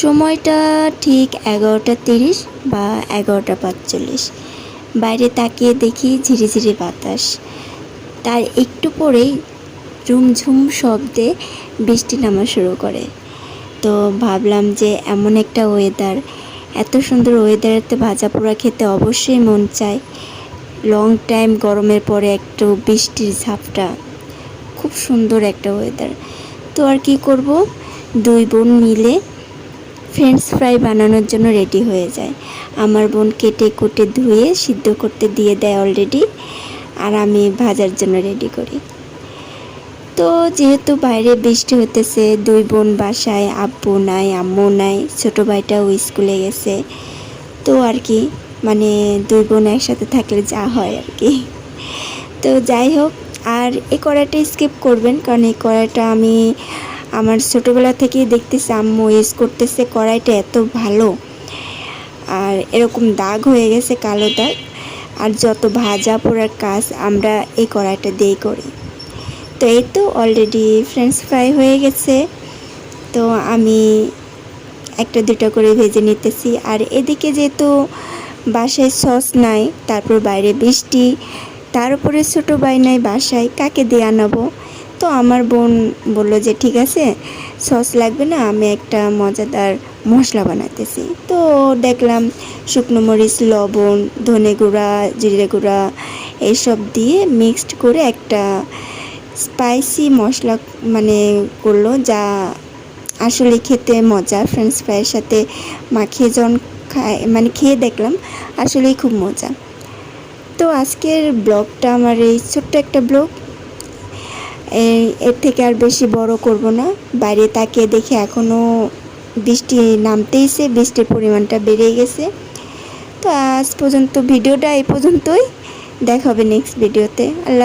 সময়টা ঠিক এগারোটা তিরিশ বা এগারোটা পাঁচচল্লিশ। বাইরে তাকিয়ে দেখি ঝিরিঝিরি বাতাস। তার একটু পরেই ঝুমঝুম শব্দে বৃষ্টি নামা শুরু করে। তো ভাবলাম যে এমন একটা ওয়েদার এত সুন্দর ওয়েদারেতে ভাজা পোড়া খেতে অবশ্যই মন চায়। লং টাইম গরমের পরে একটু বৃষ্টির ঝাপটা। খুব সুন্দর একটা ওয়েদার তো আর কি করব? দুই বোন মিলে ফ্রেঞ্চ ফ্রাই বানানোর জন্য রেডি হয়ে যায়। আমার বোন কেটে কুটে ধুয়ে সিদ্ধ করতে দিয়ে দেয় অলরেডি আর আমি ভাজার জন্য রেডি করি। তো যেহেতু বাইরে বৃষ্টি হতেছে, দুই বোন বাসায়, আব্বু নাই, আম্মু নাই, ছোটো ভাইটাও স্কুলে গেছে, তো আর কি মানে দুই বোন একসাথে থাকলে যা হয় আর কি। তো যাই হোক, আর এই কড়াইটা স্কিপ করবেন, কারণ এই কড়াইটা আমি আমার ছোটোবেলা থেকেই দেখতেছি আম্মু ইউজ করতেছে কড়াইটা এত ভালো। আর এরকম দাগ হয়ে গেছে কালো দাগ। আর যত ভাজা পোড়ার কাজ আমরা এই কড়াইটা দিয়েই করি। তো এই তো অলরেডি ফ্রেঞ্চ ফ্রাই হয়ে গেছে। তো আমি একটা দুটো করে ভেজে নিতেছি। আর এদিকে যেহেতু বাসায় সস নাই, তারপর বাইরে বৃষ্টি, তার উপরে ছোটো ভাই নাই বাসায়, কাকে দিয়ে আনাবো? তো আমার বোন বলল যে, ঠিক আছে, সস লাগবে না, আমি একটা মজাদার মশলা বানাতেছি তো দেখলাম শুকনো মরিচ, লবণ, ধনে গুঁড়া, জিরে গুঁড়া এইসব দিয়ে মিক্সড করে একটা স্পাইসি মশলা মানে করল, যা আসলে খেতে মজা। ফ্রেঞ্চ ফ্রাইয়ের সাথে মাখিয়ে যখন খায় মানে খেয়ে দেখলাম, আসলেই খুব মজা। তো আজকের ব্লগটা, আমার এই ছোট্ট একটা ব্লগ। এই, এর থেকে আর বেশি বড় করব না। বাইরে তাকিয়ে দেখে এখনও বৃষ্টি নামতেইছে, বৃষ্টির পরিমাণটা বেড়ে গেছে। তো আজ পর্যন্ত ভিডিওটা এই পর্যন্তই। দেখা হবে নেক্সট ভিডিওতে আল্লাহ